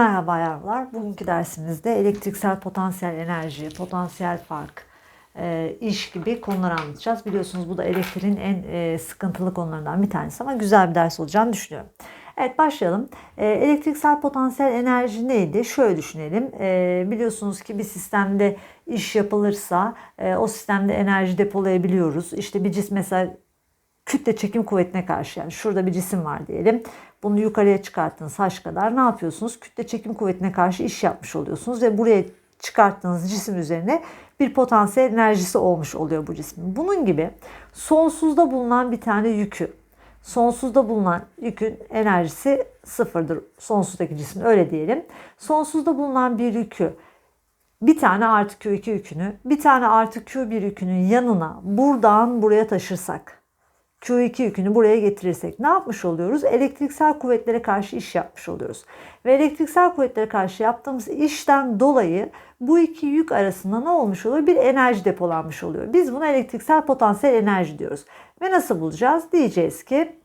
Merhaba yavrular. Bugünkü dersimizde elektriksel potansiyel enerji, potansiyel fark, e, iş gibi konuları anlatacağız. Biliyorsunuz bu da elektriğin en e, sıkıntılı konularından bir tanesi ama güzel bir ders olacağını düşünüyorum. Evet başlayalım. E, elektriksel potansiyel enerji neydi? Şöyle düşünelim. Biliyorsunuz ki bir sistemde iş yapılırsa o sistemde enerji depolayabiliyoruz. İşte bir cisim mesela kütle çekim kuvvetine karşı yani şurada bir cisim var diyelim. Bunu yukarıya çıkarttığınız haş kadar ne yapıyorsunuz? Kütle çekim kuvvetine karşı iş yapmış oluyorsunuz ve buraya çıkarttığınız cisim üzerine bir potansiyel enerjisi olmuş oluyor bu cismin. Bunun gibi sonsuzda bulunan bir tane yükü, sonsuzda bulunan yükün enerjisi sıfırdır. Sonsuzdaki cismin öyle diyelim. Sonsuzda bulunan bir yükü bir tane artı Q2 yükünü, bir tane artı Q1 yükünün yanına buradan buraya taşırsak Q2 yükünü buraya getirirsek ne yapmış oluyoruz? Elektriksel kuvvetlere karşı iş yapmış oluyoruz. Ve elektriksel kuvvetlere karşı yaptığımız işten dolayı bu iki yük arasında ne olmuş oluyor? Bir enerji depolanmış oluyor. Biz buna elektriksel potansiyel enerji diyoruz. Ve nasıl bulacağız? Diyeceğiz ki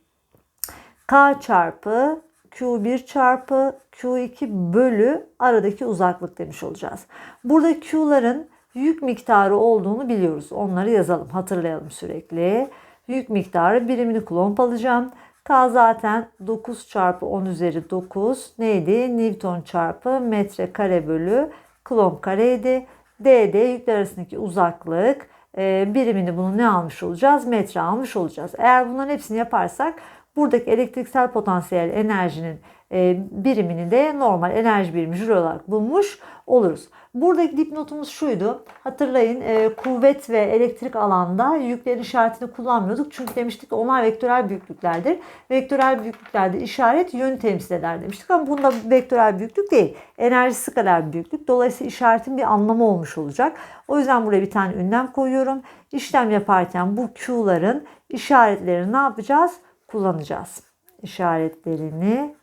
K çarpı Q1 çarpı Q2 bölü aradaki uzaklık demiş olacağız. Burada Q'ların yük miktarı olduğunu biliyoruz. Onları yazalım, hatırlayalım sürekli yük miktarı birimini kullanıp alacağım. K zaten 9 çarpı 10 üzeri 9 neydi? Newton çarpı metre kare bölü kulomb kareydi. D de yükler arasındaki uzaklık e, birimini bunu ne almış olacağız? Metre almış olacağız. Eğer bunların hepsini yaparsak buradaki elektriksel potansiyel enerjinin e, birimini de normal enerji birimi jüri olarak bulmuş oluruz. Buradaki dipnotumuz şuydu. Hatırlayın e, kuvvet ve elektrik alanda yüklerin işaretini kullanmıyorduk. Çünkü demiştik ki onlar vektörel büyüklüklerdir. Vektörel büyüklüklerde işaret yön temsil eder demiştik ama bunda vektörel büyüklük değil. Enerjisi kadar büyüklük. Dolayısıyla işaretin bir anlamı olmuş olacak. O yüzden buraya bir tane ünlem koyuyorum. İşlem yaparken bu Q'ların işaretlerini ne yapacağız? Kullanacağız. İşaretlerini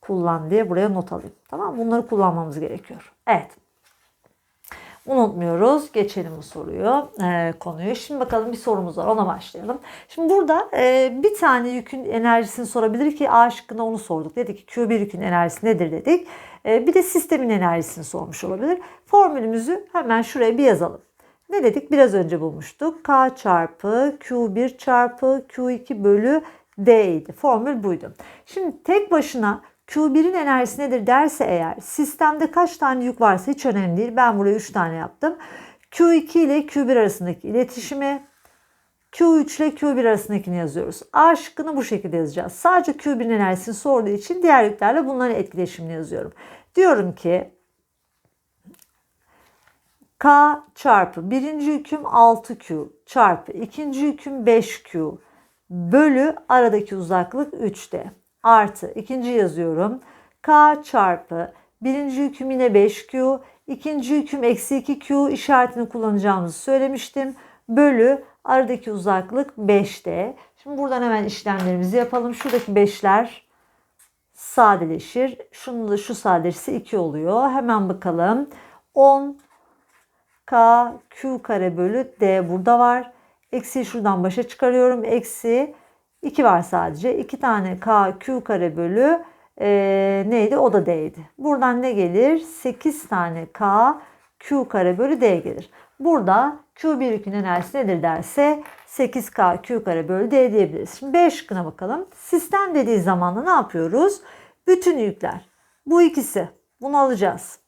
kullan diye buraya not alayım. Tamam Bunları kullanmamız gerekiyor. Evet. Unutmuyoruz. Geçelim bu soruyu, e, konuyu. Şimdi bakalım bir sorumuz var. Ona başlayalım. Şimdi burada e, bir tane yükün enerjisini sorabilir ki A şıkkında onu sorduk. Dedik ki Q1 yükün enerjisi nedir dedik. E, bir de sistemin enerjisini sormuş olabilir. Formülümüzü hemen şuraya bir yazalım. Ne dedik? Biraz önce bulmuştuk. K çarpı Q1 çarpı Q2 bölü D idi. Formül buydu. Şimdi tek başına Q1'in enerjisi nedir derse eğer sistemde kaç tane yük varsa hiç önemli değil. Ben buraya 3 tane yaptım. Q2 ile Q1 arasındaki iletişimi Q3 ile Q1 arasındakini yazıyoruz. A şıkkını bu şekilde yazacağız. Sadece Q1'in enerjisini sorduğu için diğer yüklerle bunların etkileşimini yazıyorum. Diyorum ki K çarpı birinci yüküm 6Q çarpı ikinci yüküm 5Q bölü aradaki uzaklık 3D artı ikinci yazıyorum. K çarpı birinci yine 5Q. ikinci yüküm eksi 2Q işaretini kullanacağımızı söylemiştim. Bölü aradaki uzaklık 5D. Şimdi buradan hemen işlemlerimizi yapalım. Şuradaki 5'ler sadeleşir. Şunun da şu sadeleşirse 2 oluyor. Hemen bakalım. 10 K Q kare bölü D burada var. Eksi şuradan başa çıkarıyorum. Eksi 2 var sadece. 2 tane K Q kare bölü e, neydi? O da D'ydi. Buradan ne gelir? 8 tane K Q kare bölü D gelir. Burada Q1 yükün enerjisi nedir derse 8K Q kare bölü D diyebiliriz. Şimdi B şıkkına bakalım. Sistem dediği zaman da ne yapıyoruz? Bütün yükler. Bu ikisi. Bunu alacağız.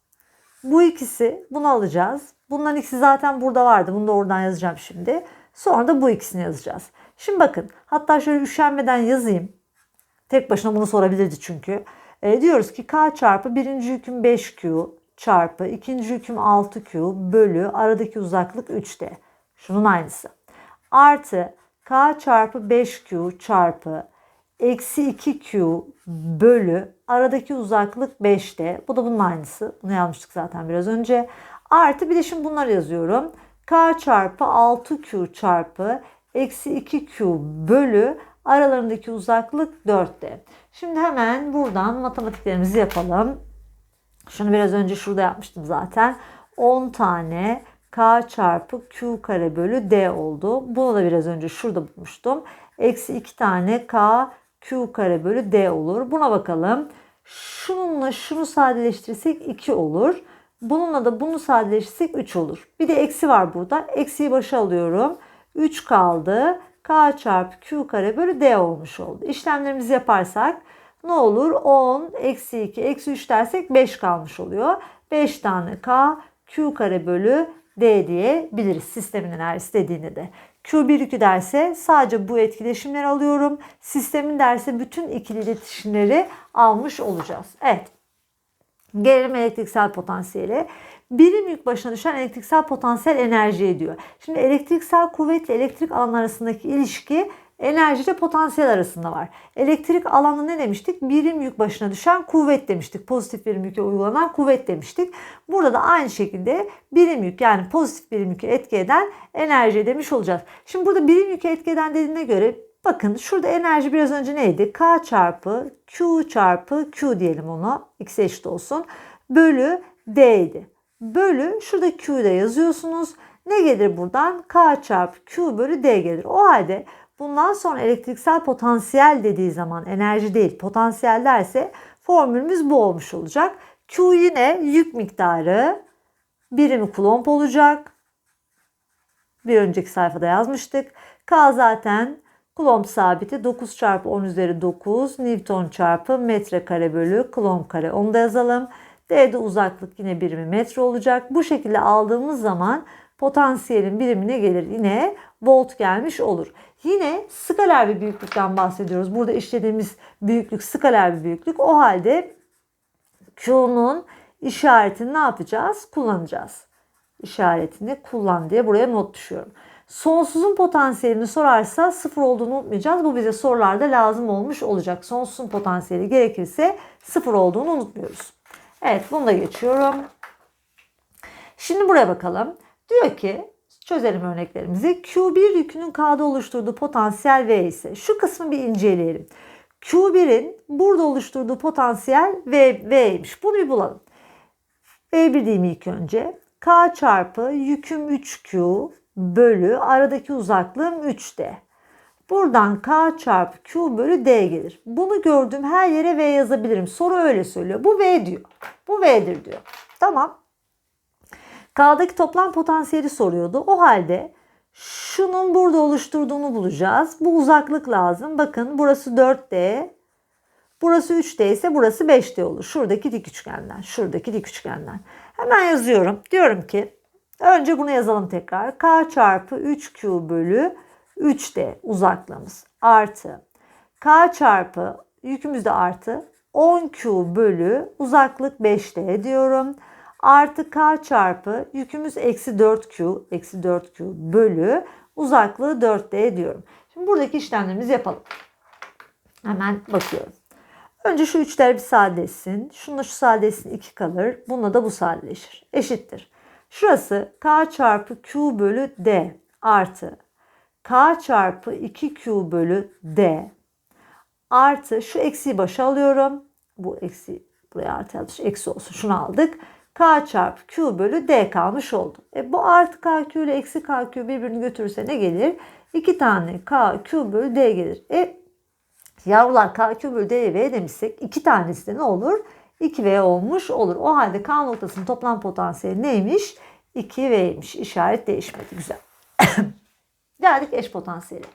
Bu ikisi bunu alacağız. Bunların ikisi zaten burada vardı. Bunu da oradan yazacağım şimdi. Sonra da bu ikisini yazacağız. Şimdi bakın hatta şöyle üşenmeden yazayım. Tek başına bunu sorabilirdi çünkü. E, diyoruz ki K çarpı birinci yüküm 5Q çarpı ikinci yüküm 6Q bölü aradaki uzaklık 3D. Şunun aynısı. Artı K çarpı 5Q çarpı eksi 2Q bölü aradaki uzaklık 5D. Bu da bunun aynısı. Bunu yazmıştık zaten biraz önce. Artı bir de şimdi bunları yazıyorum. K çarpı 6Q çarpı eksi 2Q bölü aralarındaki uzaklık 4D. Şimdi hemen buradan matematiklerimizi yapalım. Şunu biraz önce şurada yapmıştım zaten. 10 tane K çarpı Q kare bölü D oldu. Bunu da biraz önce şurada bulmuştum. Eksi 2 tane K Q kare bölü D olur. Buna bakalım. Şununla şunu sadeleştirirsek 2 olur. Bununla da bunu sadeleştirsek 3 olur. Bir de eksi var burada. Eksiyi başa alıyorum. 3 kaldı. K çarpı Q kare bölü D olmuş oldu. İşlemlerimizi yaparsak ne olur? 10 eksi 2 eksi 3 dersek 5 kalmış oluyor. 5 tane K Q kare bölü D diyebiliriz sistemin enerjisi dediğini de. Q1 yükü derse sadece bu etkileşimleri alıyorum. Sistemin derse bütün ikili iletişimleri almış olacağız. Evet. Gelelim elektriksel potansiyeli. Birim yük başına düşen elektriksel potansiyel enerji ediyor. Şimdi elektriksel kuvvetle elektrik alan arasındaki ilişki enerji ile potansiyel arasında var. Elektrik alanı ne demiştik? Birim yük başına düşen kuvvet demiştik. Pozitif birim yüke uygulanan kuvvet demiştik. Burada da aynı şekilde birim yük yani pozitif birim yüke etki eden enerji demiş olacağız. Şimdi burada birim yüke etki eden dediğine göre bakın şurada enerji biraz önce neydi? K çarpı Q çarpı Q diyelim ona. X eşit olsun. Bölü D'ydi. Bölü şurada Q'yu da yazıyorsunuz. Ne gelir buradan? K çarpı Q bölü D gelir. O halde Bundan sonra elektriksel potansiyel dediği zaman enerji değil potansiyel derse formülümüz bu olmuş olacak. Q yine yük miktarı birimi kulomb olacak. Bir önceki sayfada yazmıştık. K zaten kulomb sabiti 9 çarpı 10 üzeri 9 Newton çarpı metre kare bölü kulomb kare. Onu da yazalım. D'de uzaklık yine birimi metre olacak. Bu şekilde aldığımız zaman potansiyelin birimine gelir. Yine volt gelmiş olur. Yine skaler bir büyüklükten bahsediyoruz. Burada işlediğimiz büyüklük skaler bir büyüklük. O halde Q'nun işaretini ne yapacağız? Kullanacağız. İşaretini kullan diye buraya not düşüyorum. Sonsuzun potansiyelini sorarsa sıfır olduğunu unutmayacağız. Bu bize sorularda lazım olmuş olacak. Sonsuzun potansiyeli gerekirse sıfır olduğunu unutmuyoruz. Evet bunu da geçiyorum. Şimdi buraya bakalım. Diyor ki çözelim örneklerimizi. Q1 yükünün K'da oluşturduğu potansiyel V ise şu kısmı bir inceleyelim. Q1'in burada oluşturduğu potansiyel V, V'ymiş. Bunu bir bulalım. V1 diyeyim ilk önce. K çarpı yüküm 3Q bölü aradaki uzaklığım 3D. Buradan K çarpı Q bölü D gelir. Bunu gördüğüm her yere V yazabilirim. Soru öyle söylüyor. Bu V diyor. Bu V'dir diyor. Tamam. K'daki toplam potansiyeli soruyordu. O halde şunun burada oluşturduğunu bulacağız. Bu uzaklık lazım. Bakın burası 4D. Burası 3D ise burası 5D olur. Şuradaki dik üçgenden. Şuradaki dik üçgenden. Hemen yazıyorum. Diyorum ki önce bunu yazalım tekrar. K çarpı 3Q bölü 3D uzaklığımız artı K çarpı yükümüz de artı 10Q bölü uzaklık 5D diyorum artı k çarpı yükümüz eksi 4q eksi 4q bölü uzaklığı 4d diyorum. Şimdi buradaki işlemlerimizi yapalım. Hemen bakıyorum. Önce şu üçler bir sadeleşsin. Şununla şu sadeleşsin 2 kalır. Bununla da bu sadeleşir. Eşittir. Şurası k çarpı q bölü d artı k çarpı 2q bölü d artı şu eksiyi başa alıyorum. Bu eksi buraya artı yazmış. Eksi olsun. Şunu aldık. K çarpı Q bölü D kalmış oldu. E bu artı KQ ile eksi KQ birbirini götürürse ne gelir? 2 tane KQ bölü D gelir. E yavrular KQ bölü D'ye V demişsek 2 tanesi de ne olur? 2V olmuş olur. O halde K noktasının toplam potansiyeli neymiş? 2V'ymiş. İşaret değişmedi. Güzel. Geldik eş potansiyeli.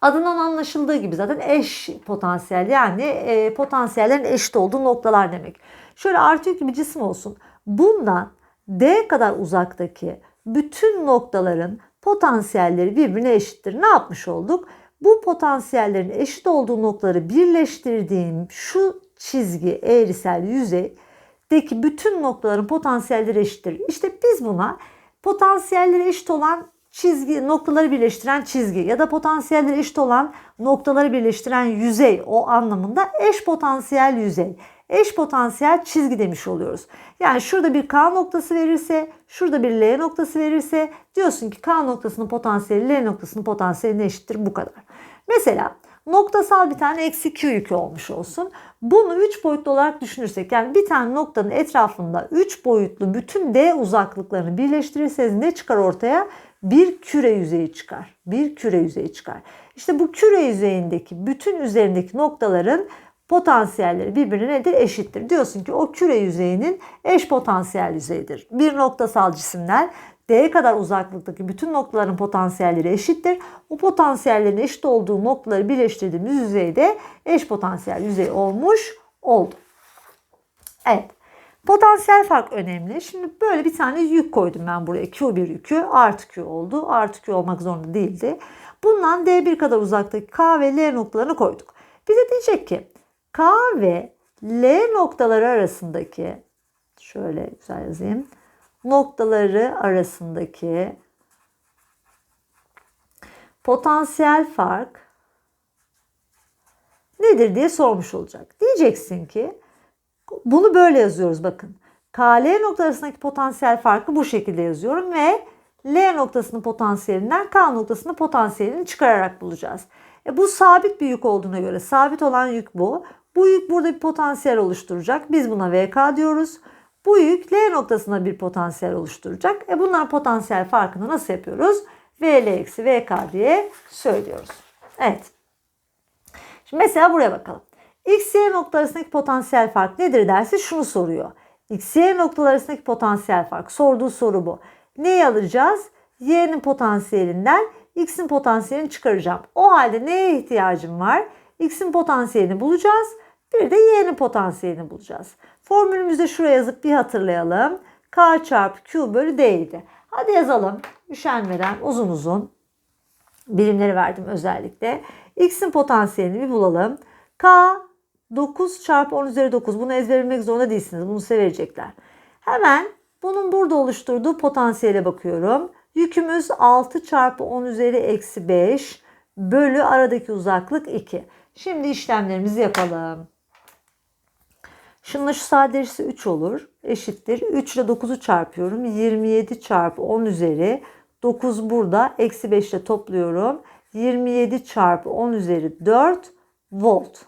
Adından anlaşıldığı gibi zaten eş potansiyel yani e, potansiyellerin eşit olduğu noktalar demek. Şöyle artı yük bir cisim olsun. Bundan D kadar uzaktaki bütün noktaların potansiyelleri birbirine eşittir. Ne yapmış olduk? Bu potansiyellerin eşit olduğu noktaları birleştirdiğim şu çizgi eğrisel yüzeydeki bütün noktaların potansiyelleri eşittir. İşte biz buna potansiyelleri eşit olan çizgi noktaları birleştiren çizgi ya da potansiyelleri eşit olan noktaları birleştiren yüzey o anlamında eş potansiyel yüzey eş potansiyel çizgi demiş oluyoruz. Yani şurada bir K noktası verirse, şurada bir L noktası verirse diyorsun ki K noktasının potansiyeli L noktasının potansiyeline eşittir bu kadar. Mesela noktasal bir tane eksi Q yükü olmuş olsun. Bunu 3 boyutlu olarak düşünürsek yani bir tane noktanın etrafında 3 boyutlu bütün D uzaklıklarını birleştirirseniz ne çıkar ortaya? Bir küre yüzeyi çıkar. Bir küre yüzeyi çıkar. İşte bu küre yüzeyindeki bütün üzerindeki noktaların potansiyelleri birbirine nedir? Eşittir. Diyorsun ki o küre yüzeyinin eş potansiyel yüzeyidir. Bir noktasal cisimler D'ye kadar uzaklıktaki bütün noktaların potansiyelleri eşittir. O potansiyellerin eşit olduğu noktaları birleştirdiğimiz yüzeyde eş potansiyel yüzey olmuş oldu. Evet. Potansiyel fark önemli. Şimdi böyle bir tane yük koydum ben buraya. Q1 yükü artı Q oldu. Artı Q olmak zorunda değildi. Bundan D1 kadar uzaktaki K ve L noktalarını koyduk. Bize diyecek ki K ve L noktaları arasındaki şöyle güzel yazayım. Noktaları arasındaki potansiyel fark nedir diye sormuş olacak. Diyeceksin ki bunu böyle yazıyoruz bakın. KL nokta arasındaki potansiyel farkı bu şekilde yazıyorum ve L noktasının potansiyelinden K noktasının potansiyelini çıkararak bulacağız. E bu sabit bir yük olduğuna göre sabit olan yük bu. Bu yük burada bir potansiyel oluşturacak. Biz buna VK diyoruz. Bu yük L noktasında bir potansiyel oluşturacak. E bunlar potansiyel farkını nasıl yapıyoruz? VL eksi VK diye söylüyoruz. Evet. Şimdi mesela buraya bakalım. X, Y noktaları arasındaki potansiyel fark nedir derse şunu soruyor. X, Y noktaları arasındaki potansiyel fark. Sorduğu soru bu. Neyi alacağız? Y'nin potansiyelinden X'in potansiyelini çıkaracağım. O halde neye ihtiyacım var? X'in potansiyelini bulacağız. Bir de Y'nin potansiyelini bulacağız. Formülümüzde şuraya yazıp bir hatırlayalım. K çarpı Q bölü D idi. Hadi yazalım. Üşenmeden uzun uzun birimleri verdim özellikle. X'in potansiyelini bir bulalım. K 9 çarpı 10 üzeri 9. Bunu ezberlemek zorunda değilsiniz. Bunu size. Hemen bunun burada oluşturduğu potansiyele bakıyorum. Yükümüz 6 çarpı 10 üzeri eksi 5 bölü aradaki uzaklık 2. Şimdi işlemlerimizi yapalım. Şununla şu sadeleşirse 3 olur. Eşittir. 3 ile 9'u çarpıyorum. 27 çarpı 10 üzeri 9 burada. Eksi 5 ile topluyorum. 27 çarpı 10 üzeri 4 volt.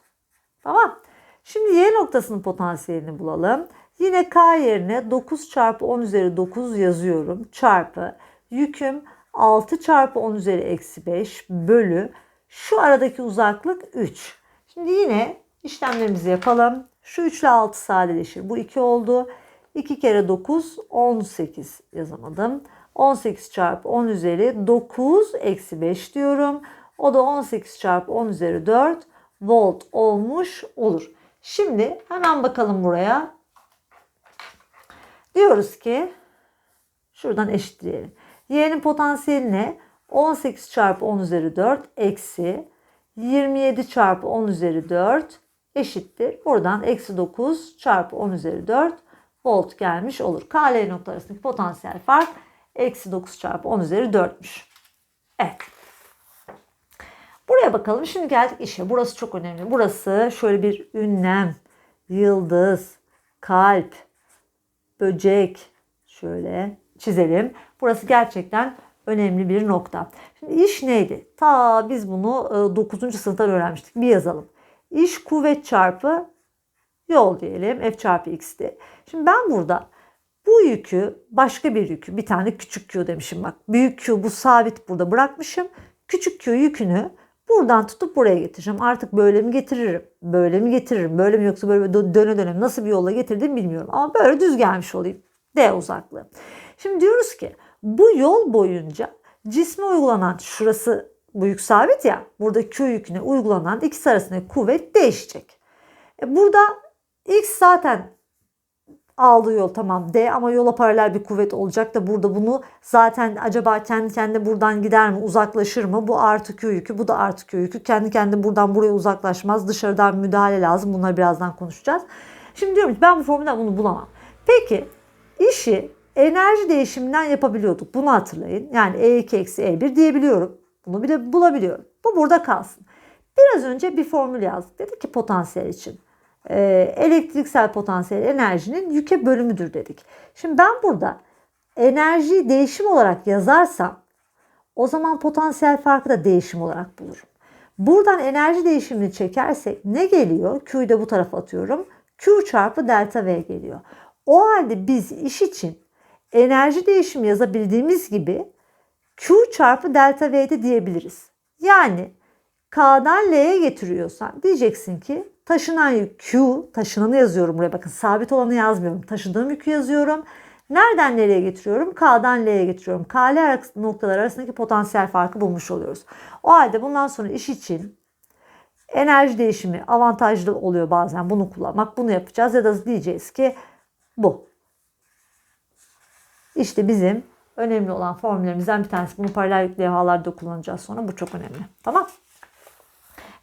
Tamam. Şimdi Y noktasının potansiyelini bulalım. Yine K yerine 9 çarpı 10 üzeri 9 yazıyorum. Çarpı yüküm 6 çarpı 10 üzeri eksi 5 bölü şu aradaki uzaklık 3. Şimdi yine işlemlerimizi yapalım. Şu 3 ile 6 sadeleşir. Bu 2 oldu. 2 kere 9 18 yazamadım. 18 çarpı 10 üzeri 9 eksi 5 diyorum. O da 18 çarpı 10 üzeri 4 volt olmuş olur. Şimdi hemen bakalım buraya. Diyoruz ki şuradan eşitleyelim. Y'nin potansiyeli ne? 18 çarpı 10 üzeri 4 eksi 27 çarpı 10 üzeri 4 eşittir. Buradan eksi 9 çarpı 10 üzeri 4 volt gelmiş olur. KL nokta arasındaki potansiyel fark eksi 9 çarpı 10 üzeri 4'müş. Evet. Buraya bakalım. Şimdi geldik işe. Burası çok önemli. Burası şöyle bir ünlem, yıldız, kalp, böcek şöyle çizelim. Burası gerçekten önemli bir nokta. Şimdi iş neydi? Ta biz bunu 9. sınıftan öğrenmiştik. Bir yazalım. İş kuvvet çarpı yol diyelim. F çarpı x'ti. Şimdi ben burada bu yükü başka bir yükü bir tane küçük Q demişim bak. Büyük Q bu sabit burada bırakmışım. Küçük Q yükünü buradan tutup buraya getireceğim. Artık böyle mi getiririm? Böyle mi getiririm? Böyle mi yoksa böyle döne döne nasıl bir yolla getirdim bilmiyorum. Ama böyle düz gelmiş olayım. D uzaklığı. Şimdi diyoruz ki bu yol boyunca cisme uygulanan şurası bu yük sabit ya burada Q yüküne uygulanan ikisi arasındaki kuvvet değişecek. E burada X zaten aldığı yol tamam D ama yola paralel bir kuvvet olacak da burada bunu zaten acaba kendi kendine buradan gider mi uzaklaşır mı? Bu artı Q yükü bu da artı Q yükü kendi kendine buradan buraya uzaklaşmaz dışarıdan müdahale lazım bunları birazdan konuşacağız. Şimdi diyorum ki ben bu formülden bunu bulamam. Peki işi enerji değişiminden yapabiliyorduk bunu hatırlayın. Yani E2 eksi E1 diyebiliyorum. Bunu bile bulabiliyorum. Bu burada kalsın. Biraz önce bir formül yazdık. Dedik ki potansiyel için. Ee, elektriksel potansiyel enerjinin yüke bölümüdür dedik. Şimdi ben burada enerjiyi değişim olarak yazarsam o zaman potansiyel farkı da değişim olarak bulurum. Buradan enerji değişimini çekersek ne geliyor? Q'yu da bu tarafa atıyorum. Q çarpı delta V geliyor. O halde biz iş için enerji değişimi yazabildiğimiz gibi Q çarpı delta V'de diyebiliriz. Yani K'dan L'ye getiriyorsan diyeceksin ki Taşınan yük Q, taşınanı yazıyorum buraya bakın sabit olanı yazmıyorum. Taşıdığım yükü yazıyorum. Nereden nereye getiriyorum? K'dan L'ye getiriyorum. K, L noktalar arasındaki potansiyel farkı bulmuş oluyoruz. O halde bundan sonra iş için enerji değişimi avantajlı oluyor bazen bunu kullanmak. Bunu yapacağız ya da diyeceğiz ki bu. İşte bizim önemli olan formüllerimizden bir tanesi. Bunu paralel yük levhalarda kullanacağız sonra. Bu çok önemli. Tamam.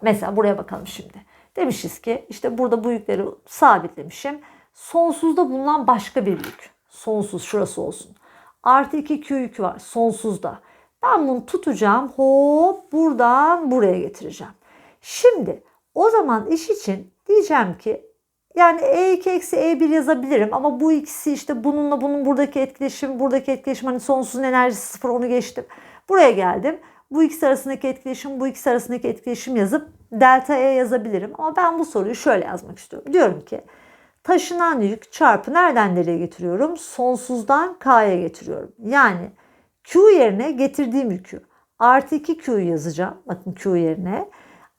Mesela buraya bakalım şimdi. Demişiz ki işte burada bu yükleri sabitlemişim. Sonsuzda bulunan başka bir yük. Sonsuz şurası olsun. Artı 2 Q yükü var sonsuzda. Ben bunu tutacağım. Hop buradan buraya getireceğim. Şimdi o zaman iş için diyeceğim ki yani E2 eksi E1 yazabilirim ama bu ikisi işte bununla bunun buradaki etkileşim, buradaki etkileşim hani sonsuzun enerjisi sıfır onu geçtim. Buraya geldim. Bu ikisi arasındaki etkileşim, bu ikisi arasındaki etkileşim yazıp delta E yazabilirim. Ama ben bu soruyu şöyle yazmak istiyorum. Diyorum ki taşınan yük çarpı nereden nereye getiriyorum? Sonsuzdan K'ya getiriyorum. Yani Q yerine getirdiğim yükü artı 2 Q'yu yazacağım. Bakın Q yerine.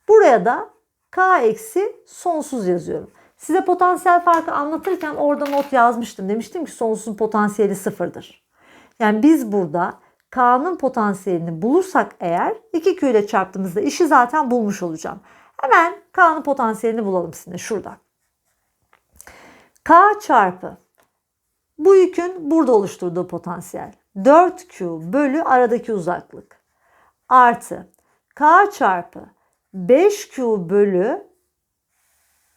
Buraya da K eksi sonsuz yazıyorum. Size potansiyel farkı anlatırken orada not yazmıştım. Demiştim ki sonsuzun potansiyeli sıfırdır. Yani biz burada K'nın potansiyelini bulursak eğer 2Q ile çarptığımızda işi zaten bulmuş olacağım. Hemen K'nın potansiyelini bulalım sizinle şurada. K çarpı bu yükün burada oluşturduğu potansiyel 4Q bölü aradaki uzaklık artı K çarpı 5Q bölü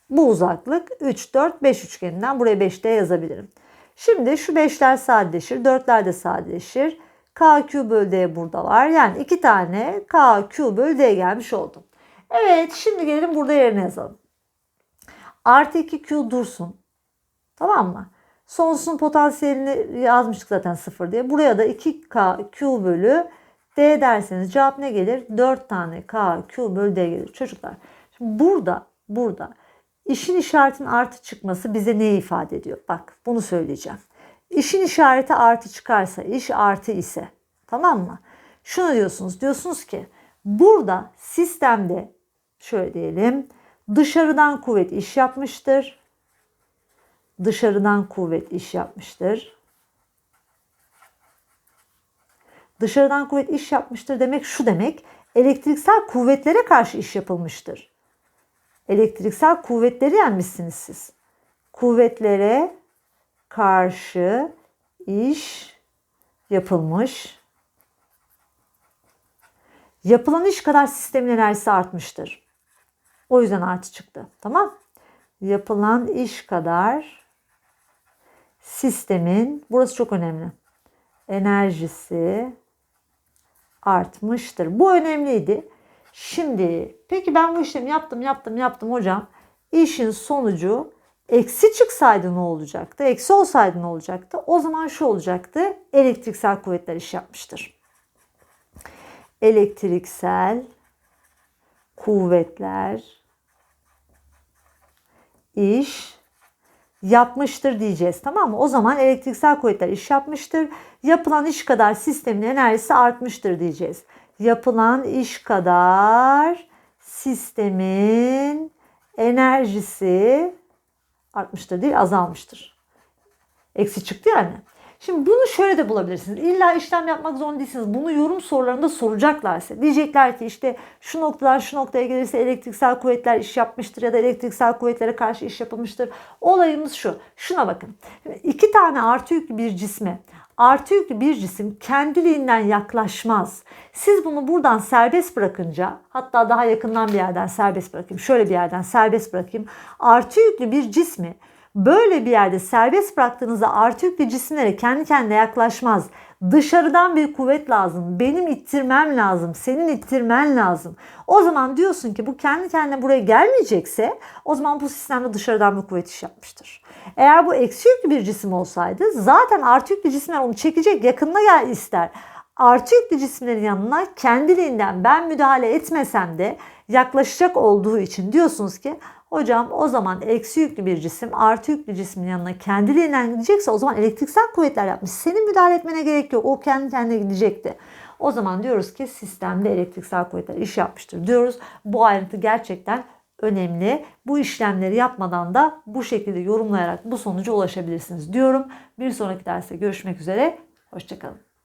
bu uzaklık 3, 4, 5 üçgeninden buraya 5D yazabilirim. Şimdi şu 5'ler sadeleşir, 4'ler de sadeleşir. KQ bölü D burada var. Yani iki tane KQ bölü D gelmiş oldu. Evet şimdi gelelim burada yerine yazalım. Artı 2Q dursun. Tamam mı? Sonsuzun potansiyelini yazmıştık zaten 0 diye. Buraya da 2KQ bölü D derseniz cevap ne gelir? 4 tane KQ bölü D gelir. Çocuklar şimdi burada burada işin işaretin artı çıkması bize neyi ifade ediyor? Bak bunu söyleyeceğim. İşin işareti artı çıkarsa, iş artı ise tamam mı? Şunu diyorsunuz. Diyorsunuz ki burada sistemde şöyle diyelim dışarıdan kuvvet iş yapmıştır. Dışarıdan kuvvet iş yapmıştır. Dışarıdan kuvvet iş yapmıştır demek şu demek. Elektriksel kuvvetlere karşı iş yapılmıştır. Elektriksel kuvvetleri yenmişsiniz siz. Kuvvetlere karşı iş yapılmış. Yapılan iş kadar sistemin enerjisi artmıştır. O yüzden artı çıktı. Tamam? Yapılan iş kadar sistemin, burası çok önemli, enerjisi artmıştır. Bu önemliydi. Şimdi peki ben bu işlemi yaptım yaptım yaptım hocam. İşin sonucu eksi çıksaydı ne olacaktı? Eksi olsaydı ne olacaktı? O zaman şu olacaktı. Elektriksel kuvvetler iş yapmıştır. Elektriksel kuvvetler iş yapmıştır diyeceğiz tamam mı? O zaman elektriksel kuvvetler iş yapmıştır. Yapılan iş kadar sistemin enerjisi artmıştır diyeceğiz. Yapılan iş kadar sistemin enerjisi artmıştır değil azalmıştır. Eksi çıktı yani. Şimdi bunu şöyle de bulabilirsiniz. İlla işlem yapmak zorunda değilsiniz. Bunu yorum sorularında soracaklar size. Diyecekler ki işte şu noktadan şu noktaya gelirse elektriksel kuvvetler iş yapmıştır ya da elektriksel kuvvetlere karşı iş yapılmıştır. Olayımız şu. Şuna bakın. İki tane artı yüklü bir cisme artı yüklü bir cisim kendiliğinden yaklaşmaz. Siz bunu buradan serbest bırakınca hatta daha yakından bir yerden serbest bırakayım. Şöyle bir yerden serbest bırakayım. Artı yüklü bir cismi böyle bir yerde serbest bıraktığınızda artı yüklü cisimlere kendi kendine yaklaşmaz. Dışarıdan bir kuvvet lazım. Benim ittirmem lazım. Senin ittirmen lazım. O zaman diyorsun ki bu kendi kendine buraya gelmeyecekse o zaman bu sistemde dışarıdan bir kuvvet iş yapmıştır. Eğer bu eksi yüklü bir cisim olsaydı zaten artı yüklü cisimler onu çekecek yakınına gel ister. Artı yüklü cisimlerin yanına kendiliğinden ben müdahale etmesem de yaklaşacak olduğu için diyorsunuz ki Hocam o zaman eksi yüklü bir cisim artı yüklü cismin yanına kendiliğinden gidecekse o zaman elektriksel kuvvetler yapmış. Senin müdahale etmene gerek yok. O kendi kendine gidecekti. O zaman diyoruz ki sistemde elektriksel kuvvetler iş yapmıştır diyoruz. Bu ayrıntı gerçekten önemli. Bu işlemleri yapmadan da bu şekilde yorumlayarak bu sonuca ulaşabilirsiniz diyorum. Bir sonraki derste görüşmek üzere. Hoşçakalın.